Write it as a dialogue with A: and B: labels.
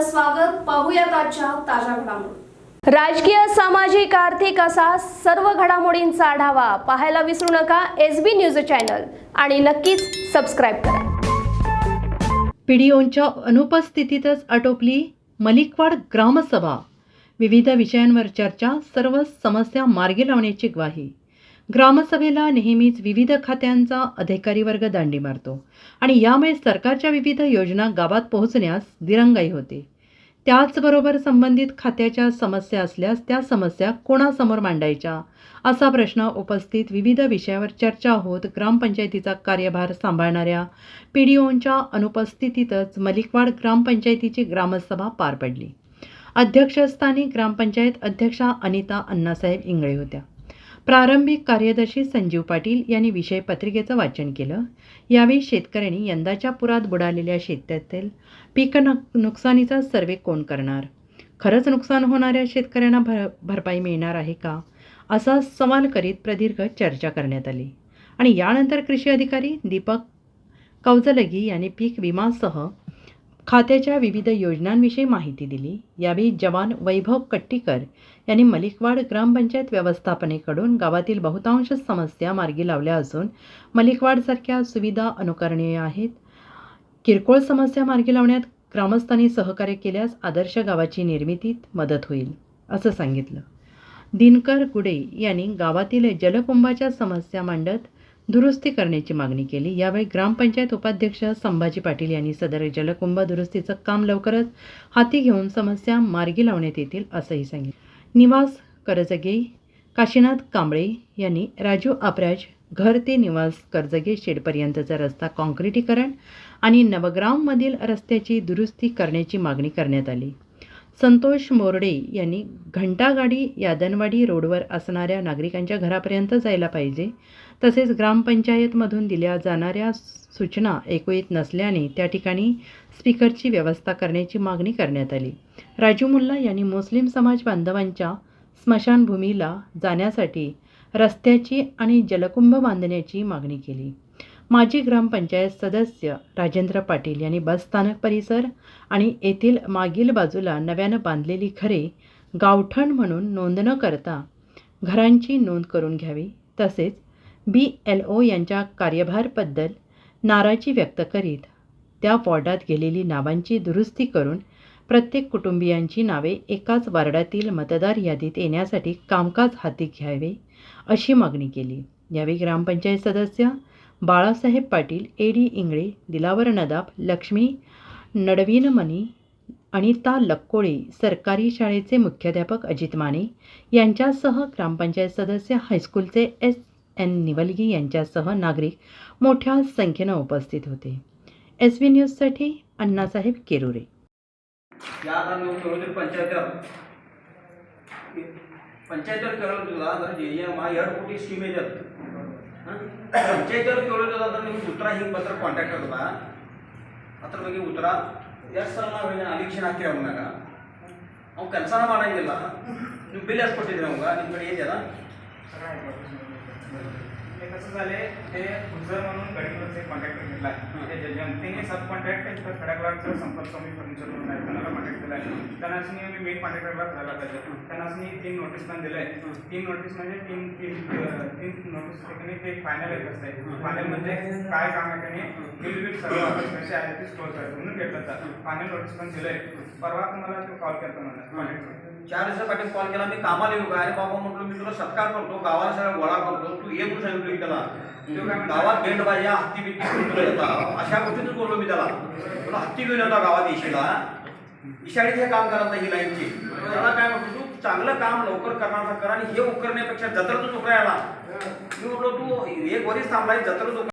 A: स्वागत पाहूयात आजच्या ताज्या घडामोडी. राजकीय सामाजिक आर्थिक असा सर्व घडामोडींचा आढावा पाहायला विसरू नका एस बी न्यूज चॅनल आणि नक्कीच सबस्क्राईब करा.
B: पीडीओंच्या अनुपस्थितीतच आटोपली मलिकवाड ग्रामसभा. विविध विषयांवर चर्चा सर्व समस्या मार्गी लावण्याची ग्वाही. ग्रामसभेला नेहमीच विविध खात्यांचा अधिकारी वर्ग दांडी मारतो. आणि यामुळे सरकारच्या विविध योजना गावात पोहोचण्यास दिरंगाई होते. त्याचबरोबर संबंधित खात्याच्या समस्या असल्यास त्या समस्या कोणासमोर मांडायच्या? असा प्रश्न उपस्थित विविध विषयावर चर्चा होत ग्रामपंचायतीचा कार्यभार सांभाळणाऱ्या पी डी ओंच्या अनुपस्थितीतच मलिकवाड ग्रामपंचायतीची ग्रामसभा पार पडली. अध्यक्षस्थानी ग्रामपंचायत अध्यक्षा अनिता अण्णासाहेब इंगळे होत्या. प्रारंभिक कार्यदर्शी संजीव पाटील यांनी विषय पत्रिकेचं वाचन केलं. यावेळी शेतकऱ्यांनी यंदाच्या पुरात बुडालेल्या शेतातील पीक न नुकसानीचा सर्वे कोण करणार? खरंच नुकसान होणाऱ्या शेतकऱ्यांना भर भरपाई मिळणार आहे का? असा सवाल करीत प्रदीर्घ चर्चा करण्यात आली. आणि यानंतर कृषी अधिकारी दीपक कौजलगी यांनी पीक विमासह खात्याच्या विविध योजनांविषयी माहिती दिली. यावेळी जवान वैभव कट्टीकर यांनी मलिकवाड ग्रामपंचायत व्यवस्थापनेकडून गावातील बहुतांश समस्या मार्गी लावल्या असून मलिकवाडसारख्या सुविधा अनुकरणीय आहेत. किरकोळ समस्या मार्गी लावण्यात ग्रामस्थांनी सहकार्य केल्यास आदर्श गावाची निर्मितीत मदत होईल असं सांगितलं. दिनकर गुडे यांनी गावातील जलकुंभाच्या समस्या मांडत दुरुस्ती करण्याची मागणी केली. यावेळी ग्रामपंचायत उपाध्यक्ष संभाजी पाटील यांनी सदर जलकुंभ दुरुस्तीचं काम लवकरच हाती घेऊन समस्या मार्गी लावण्यात येतील असंही सांगितलं. निवास कर्जगे काशीनाथ कांबळे यांनी राजू आपराज घर ते निवास कर्जगे शेडपर्यंतचा रस्ता काँक्रिटीकरण आणि नवग्राममधील रस्त्याची दुरुस्ती करण्याची मागणी करण्यात आली. संतोष मोरडे यांनी घंटागाडी यादनवाडी रोडवर असणाऱ्या नागरिकांच्या घरापर्यंत जायला पाहिजे. तसेच ग्रामपंचायतमधून दिल्या जाणाऱ्या सूचना ऐकू येत नसल्याने त्या ठिकाणी स्पीकरची व्यवस्था करण्याची मागणी करण्यात आली. राजू मुल्ला यांनी मुस्लिम समाज बांधवांच्या स्मशानभूमीला जाण्यासाठी रस्त्याची आणि जलकुंभ बांधण्याची मागणी केली. माजी ग्रामपंचायत सदस्य राजेंद्र पाटील यांनी बसस्थानक परिसर आणि येथील मागील बाजूला नव्यानं बांधलेली घरे गावठण म्हणून नोंद न करता घरांची नोंद करून घ्यावी. तसेच बी एल ओ यांच्या कार्यभारबद्दल नाराजी व्यक्त करीत त्या वॉर्डात गेलेली नावांची दुरुस्ती करून प्रत्येक कुटुंबियांची नावे एकाच वार्डातील मतदार यादीत येण्यासाठी कामकाज हाती घ्यावे अशी मागणी केली. यावेळी ग्रामपंचायत सदस्य बाळासाहेब पाटील ए डी इंगळे दिलावर नदाब लक्ष्मी नडवीनमणी अनिता लक्कोळे सरकारी शाळेचे मुख्याध्यापक अजित माने यांच्यासह ग्रामपंचायत सदस्य हायस्कूलचे एस एन निवलगी यांच्यासह नागरिक मोठ्या संख्येनं उपस्थित होते. एस व्ही न्यूजसाठी अण्णासाहेब केरुरे.
C: पंचायत ಪಂಚಾಯತ್ ಕೇಳೋದಾದ್ರೆ ಅದು ನಿಮ್ಗೆ ಉತ್ತರ ಹಿಂಗೆ ಬಂದ್ರೆ ಕಾಂಟ್ಯಾಕ್ಟ್ ಆಗದ ಅದ್ರ ಬಗ್ಗೆ ಉತ್ತರ. ಎಷ್ಟು ಸಲ ನಾವು ಅಲಿಕ್ಷನ್ ಹಾಕಿರಿ ಅವನಾಗ ಅವ್ನು ಕೆಲಸನ ಮಾಡಂಗಿಲ್ಲ. ನೀವು ಬಿಲ್ ಎಷ್ಟು ಕೊಟ್ಟಿದ್ರಿ ಅವಾಗ ನಿಮ್ಮ ಕಡೆ ಏನಿದೆ
D: कसं झाले ते गुजर म्हणून गडीवरचे कॉन्ट्रॅक्टर घेतला आहे ते जनतेने सब कॉन्ट्रॅक्ट इथं खड्याकलाचं संपर्क स्वामी फर्निचर म्हणून आहे त्यांना कॉन्टॅक्ट केला आहे. त्यांना मी मेन कॉन्ट्रॅक्टरला करायला पाहिजे. त्यांना तीन नोटीस पण दिले तीन नोटीस म्हणजे तीन तीन तीन नोटीस ठिकाणी ते फायनल येत असते फायनल म्हणजे काय काम आहे त्याने बिल बिल सर्व कसे आहे ते स्टोर करायचं म्हणून घेतलं जातं फायनल नोटीस पण दिलंय. परवा तुम्हाला तो कॉल करतो मला कॉन्टॅक्ट
C: चार दिवसापाठी कॉल केला मी कामाला येऊ का? अरे बाबा म्हटलो मी तुला सत्कार करतो गावाला सगळं गोळा करतो तू ये म्हणून सांगितलं की त्याला. गावात भेंड हत्ती बित्ती तुला येतात अशा गोष्टीतच बोललो मी त्याला. तुला हत्ती घेऊन येतो गावात येशीला इशाडीचे काम करत ही लाईनची. त्याला काय म्हणतो तू चांगलं काम लवकर करणार कर आणि हे उकरण्यापेक्षा जत्रच उकरायला मी म्हटलो तू एक वरीच थांबलाय जत्रच उकर